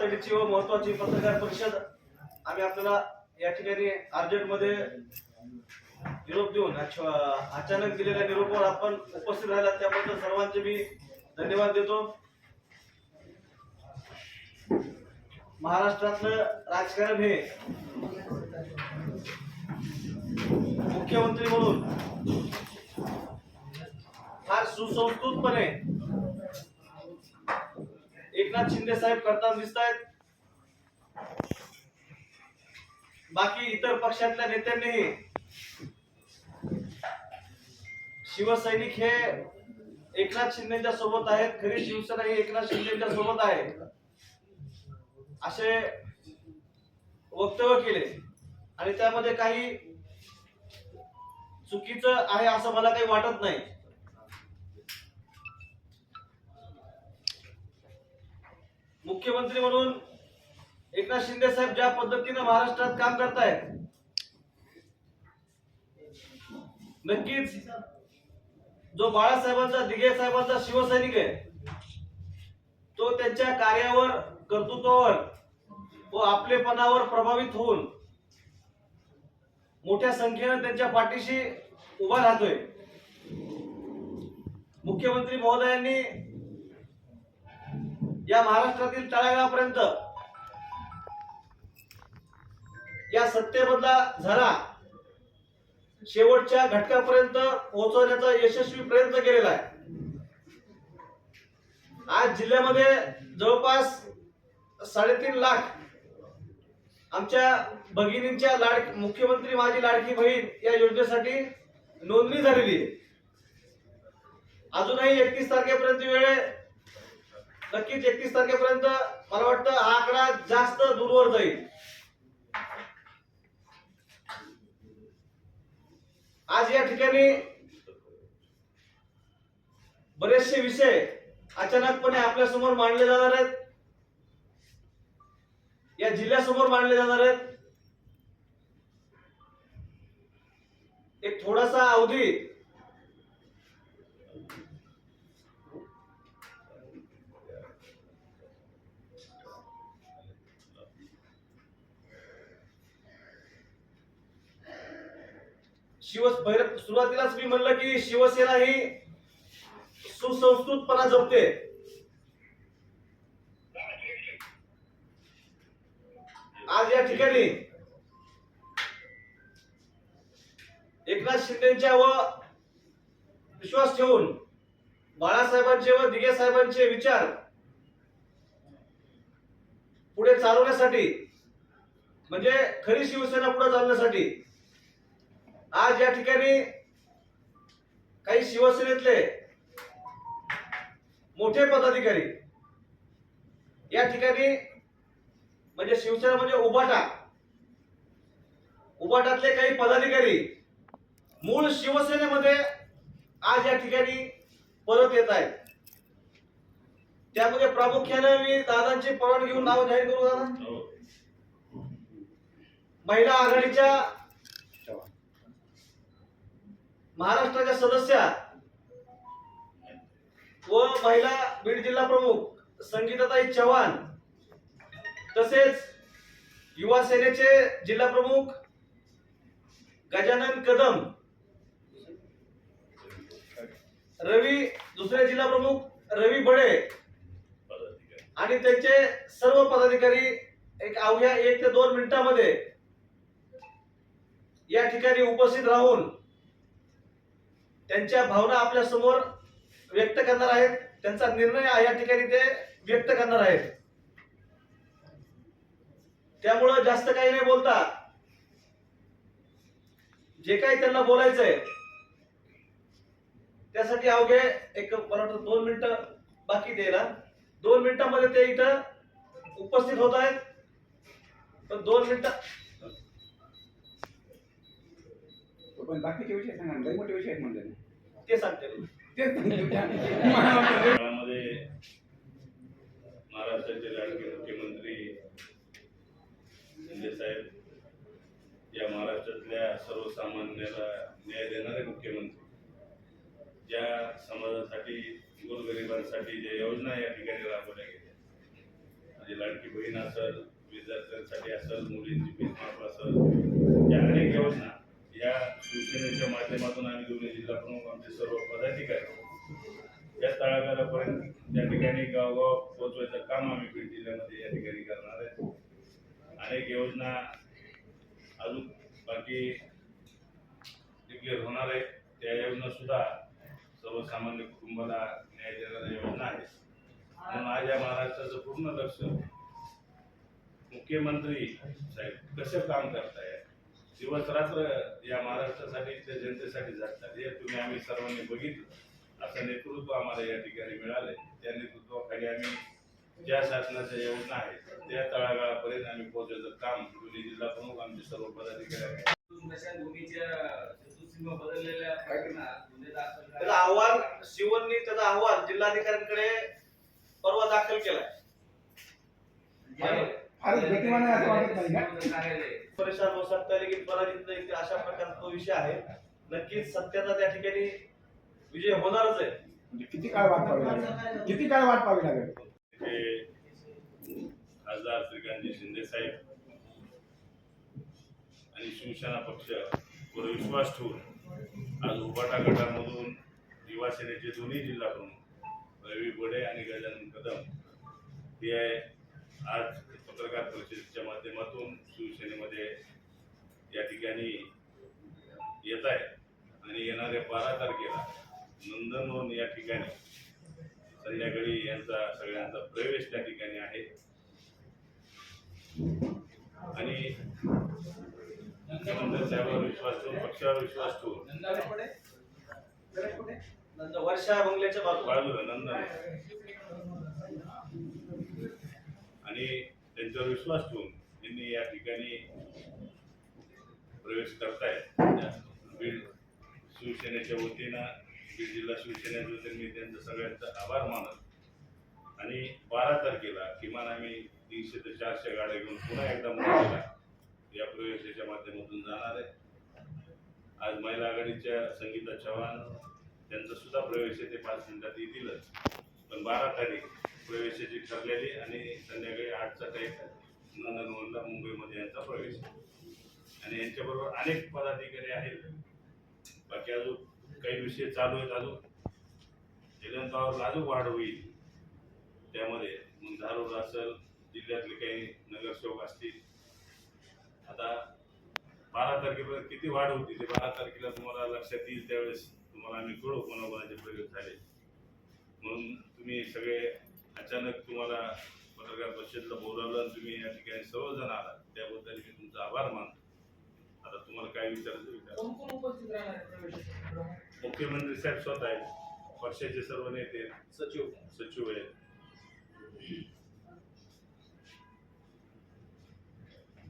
तातडीची व महत्वाची पत्रकार परिषद आम्ही आपल्याला या ठिकाणी अर्जंटमध्ये निरोप देऊन अचानक दिलेल्या निरोपावर आपण उपस्थित राहिला त्याबद्दल सर्वांचे मी धन्यवाद देतो. महाराष्ट्रातलं राजकारण हे मुख्यमंत्री म्हणून फार सुसंस्कृतपणे एकनाथ शिंदे साहेब करताना दिसत आहेत बाकी इतर पक्षातल्या नेत्यांनीही शिवसैनिक हे एकनाथ शिंदेच्या सोबत आहेत. खरी शिवसेना ही एकनाथ शिंदेच्या सोबत आहे. असे वक्तव्य केले. आणि त्यामध्ये काही चुकीचं आहे असं मला काही वाटत नाही. मुख्यमंत्री म्हणून एकनाथ शिंदे साहेब ज्या पद्धतीनं महाराष्ट्रात काम करतायत नक्कीच जो बाळासाहेबांचा दिघे साहेबांचा शिवसैनिक आहे तो त्यांच्या कार्यावर कर्तृत्वावर व आपलेपणावर प्रभावित होऊन मोठ्या संख्येनं त्यांच्या पाठीशी उभा राहतोय. मुख्यमंत्री महोदयांनी या महाराष्ट्रातील तळागाळापर्यंत. या सत्तेमधला झरा शेवटच्या घटकापर्यंत पोहोचवण्याचा यशस्वी प्रयत्न केलेला आहे. आज जिल्ह्यामध्ये जवळपास साडेतीन लाख आमच्या भगिनींच्या लाड मुख्यमंत्री माझी लाडकी बहीण या योजनेसाठी नोंदणी झालेली आहे. अजूनही एकतीस तारखेपर्यंत वेळ नक्कीच एकतीस तारखेपर्यंत मला वाटतं हा आकडा जास्त दूरवर जाईल. आज या ठिकाणी बरेचसे विषय अचानकपणे आपल्यासमोर मांडले जाणार आहेत. या जिल्ह्यासमोर मांडले जाणार आहेत. एक थोडासा अवधी शिव सुरुवातीलाच मी म्हणलं की शिवसेना ही सुसंस्कृतपणा जपते. आज या ठिकाणी एकनाथ शिंदेच्या व विश्वास ठेवून बाळासाहेबांचे व दिघे साहेबांचे विचार पुढे चालवण्यासाठी म्हणजे खरी शिवसेना पुढे चालण्यासाठी आज या ठिकाणी काही शिवसेनेतले मोठे पदाधिकारी या ठिकाणी म्हणजे शिवसेना म्हणजे उबाटा उबाटातले काही पदाधिकारी मूळ शिवसेनेमध्ये आज या ठिकाणी परत येत आहेत. त्यामध्ये प्रामुख्याने मी दादांची परवानगी घेऊन नाव जाहीर करू दादा? महिला आघाडीच्या महाराष्ट्राच्या सदस्या व महिला बीड जिल्हा प्रमुख संगीताताई चव्हाण तसेच युवा सेनेचे जिल्हा प्रमुख गजानन कदम रवी दुसरे जिल्हा प्रमुख रवी बडे आणि त्यांचे सर्व पदाधिकारी एक अवघ्या एक ते दोन मिनिटांमध्ये या ठिकाणी उपस्थित राहून त्यांच्या भावना आपल्यासमोर व्यक्त करणार आहेत. त्यांचा निर्णय या ठिकाणी ते व्यक्त करणार आहेत. त्यामुळं जास्त काही नाही बोलता. जे काही त्यांना बोलायचंय त्यासाठी अवघे एक मला वाटतं दोन मिनिटं बाकी द्यायला. दोन मिनिटांमध्ये ते इथं उपस्थित होत आहेत. पण दोन मिनिटं पण बाकीचे विषय सांगा ना, लई मोठे विषय आहेत म्हणजे ते सांगते. तेच काळामध्ये महाराष्ट्राचे लाडके मुख्यमंत्री शिंदे साहेब या महाराष्ट्रातल्या सर्वसामान्याला न्याय देणारे मुख्यमंत्री. ज्या समाजासाठी गोरगरिबांसाठी ज्या योजना या ठिकाणी राबवल्या गेल्या. माझी लाडकी बहीण असेल विद्यार्थ्यांसाठी असेल मुलींची फीस माफ असेल या अनेक योजना या शिवसेनेच्या माध्यमातून आम्ही दोन्ही जिल्हा प्रमुख आमचे सर्व पदाधिकारी या तळागाळापर्यंत त्या ठिकाणी गावगाव पोहोचवायचं काम आम्ही बीड जिल्ह्यामध्ये या ठिकाणी करणार आहे. अनेक योजना अजून बाकी डिक्लेअर होणार आहे. त्या योजना सुद्धा सर्वसामान्य कुटुंबाला न्याय देणाऱ्या योजना आहेत. म्हणून आज या महाराष्ट्राचं पूर्ण लक्ष मुख्यमंत्री साहेब कसं काम करताय दिवस रात्र या महाराष्ट्रासाठी त्या जनतेसाठी झटतात हे तुम्ही आम्ही सर्वांनी बघितलं. असं नेतृत्व आम्हाला या ठिकाणी मिळालंय. त्या नेतृत्वाखाली आम्ही ज्या शासनाच्या योजना आहेत त्या तळागाळापर्यंत आम्ही पोहोचायचं काम दोन्ही जिल्हा प्रमुख आमचे सर्व पदाधिकारी. अहवाल शिवननी त्याचा अहवाल जिल्हाधिकाऱ्यांकडे परवा दाखल केलाय. जे- फारच गतिमान आहे असं वाटत नाही का? कार्यालय. परेशान हो सकता है लेकिन पराजित नाही अशा प्रकारचा तो विषय आहे नक्कीच सत्याचा त्या ठिकाणी विजय होणारच आहे म्हणजे किती काळ वाट पाहावी लागेल किती काळ वाट पाहावी लागेल ते खासदार श्रीकांतजी शिंदे साहेब आणि शिवसेना पक्ष वर विश्वास ठेवून आज उबाटा गटामधून युवा सेनेचे दोन्ही जिल्हा प्रमुख रवी बडे आणि गजानन कदम हे आज पत्रकार परिषदेच्या माध्यमातून शिवसेनेमध्ये या ठिकाणी येत आहे आणि येणाऱ्या बारा तारखेला नंदनवन या ठिकाणी संध्याकाळी यांचा सगळ्यांचा प्रवेश त्या ठिकाणी आहे. आणि साहेबांवर विश्वास ठेवून पक्षावर विश्वास ठेवून. वर्षा बंगल्याच्या बाजूला. नंदन आणि त्यांच्यावर विश्वास ठेवून त्यांनी या ठिकाणी प्रवेश करतायत बीड शिवसेनेच्या वतीनं बीड जिल्हा शिवसेनेच्या वतीने मी त्यांचं सगळ्यांचा आभार मानत. आणि बारा तारखेला किमान आम्ही तीनशे ते चारशे गाड्या घेऊन पुन्हा एकदा मुंबईला या प्रवेशाच्या माध्यमातून जाणार आहे. आज महिला आघाडीच्या संगीता चव्हाण त्यांचा सुद्धा प्रवेश आहे ते पाच मिनिटात येतीलच. पण बारा तारीख प्रवेशाची ठरलेली आणि संध्याकाळी आठचा टाईम नंदनवनला मुंबईमध्ये यांचा प्रवेश. आणि यांच्याबरोबर अनेक पदाधिकारी आहेत. बाकी अजून काही विषय चालू आहेत अजून. जयंतावर अजून वाढ होईल. त्यामध्ये मग धारूर असेल जिल्ह्यातले काही नगरसेवक असतील. आता बारा तारखेपर्यंत किती वाढ होती? ते बारा तारखेला तुम्हाला लक्षात येईल त्यावेळेस तुम्हाला आम्ही कळू कोणाकोणाचे प्रयोग झाले. म्हणून तुम्ही सगळे अचानक तुम्हाला पत्रकार परिषदेला बोलावलं आणि तुम्ही या ठिकाणी सर्वजण आलात त्याबद्दल मी तुमचा आभार मानतो. आता तुम्हाला काय विचारायचं विचार. कोण कोण उपस्थित राहणार आहे प्रवेशासाठी? मुख्यमंत्री साहेब स्वतः आहेत. पक्षाचे सर्व नेते सचिव. सचिव आहेत.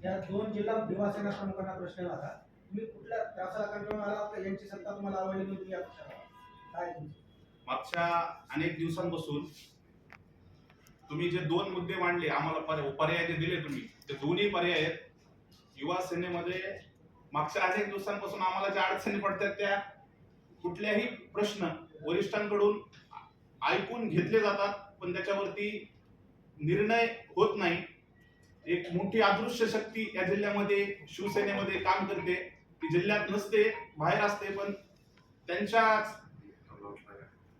या दोन जिल्हा निवासींना प्रमुखांना प्रश्न आला तुम्ही कुठल्या शासकांकडून आला तर यांची सत्ता तुम्हाला आवडली तुम्ही या पक्षाला. आला. काय तुमचं? मागच्या अनेक दिवसांपासून तुम्ही जे दोन मुद्दे मांडले आम्हाला पर्याय जे दिले तुम्ही ते दोन्ही पर्याय आहेत. युवा सेनेमध्ये मागच्या अनेक दिवसांपासून आम्हाला ज्या अडचणी पडतात त्या कुठल्याही प्रश्न वरिष्ठांकडून ऐकून घेतले जातात पण त्याच्यावरती निर्णय होत नाही. एक मोठी अदृश्य शक्ती या जिल्ह्यामध्ये शिवसेनेमध्ये काम करते. ती जिल्ह्यात नसते बाहेर असते पण त्यांच्या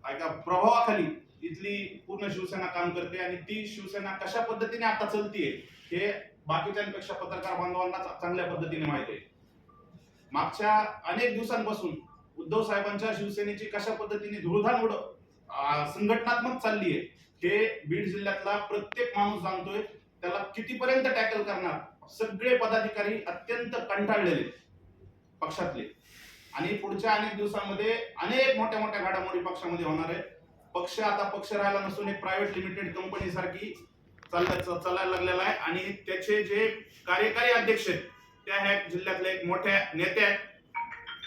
ऐका प्रभावाखाली इथली पूर्ण शिवसेना काम करते आणि ती शिवसेना कशा पद्धतीने आता चलतीये हे बाकीच्यांपेक्षा पत्रकार बांधवांना चांगल्या पद्धतीने माहिती आहे. मागच्या अनेक दिवसांपासून उद्धव साहेबांच्या शिवसेनेची कशा पद्धतीने धुळधाण उड संघटनात्मक चालली आहे हे बीड जिल्ह्यातला प्रत्येक माणूस जाणतोय त्याला कितीपर्यंत टॅकल करणार सगळे पदाधिकारी अत्यंत कंटाळलेले पक्षातले. आणि पुढच्या अनेक दिवसांमध्ये अनेक मोठ्या मोठ्या घडामोडी पक्षामध्ये होणार आहे पक्ष आता पक्ष राहायला नसून एक प्रायव्हेट लिमिटेड कंपनी सारखी चालायला लागलेला आहे. आणि त्याचे जे कार्यकारी अध्यक्ष आहेत त्या ह्या जिल्ह्यातल्या एक मोठ्या नेत्या आहेत.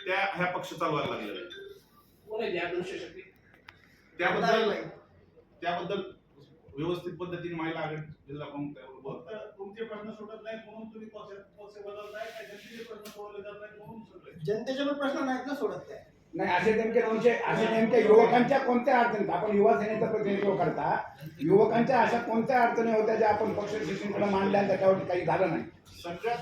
त्या ह्या पक्ष चालवायला लागलेल्या आहेत. कोण आहे या दृश्य शक्ती? त्याबद्दल त्याबद्दल व्यवस्थित पद्धतीने महिला आघाडी जिल्हा प्रमुख तुमचे प्रश्न सुटत नाहीत म्हणून तुम्ही पक्ष बदलताय. जनतेचे प्रश्न सोडवले जात नाहीत म्हणून जनतेचे प्रश्न नाहीत ना सोडत काय? नाही असे नेमके दोनशे असे नेमके युवकांच्या कोणत्या अडचणी आपण युवा सेनेचं प्रतिनिधित्व करता. युवकांच्या अशा कोणत्या अडचणी होत्या ज्या आपण पक्ष शिक्षणकडे मांडल्या आणि त्याच्यावर काही झालं नाही? सगळ्यात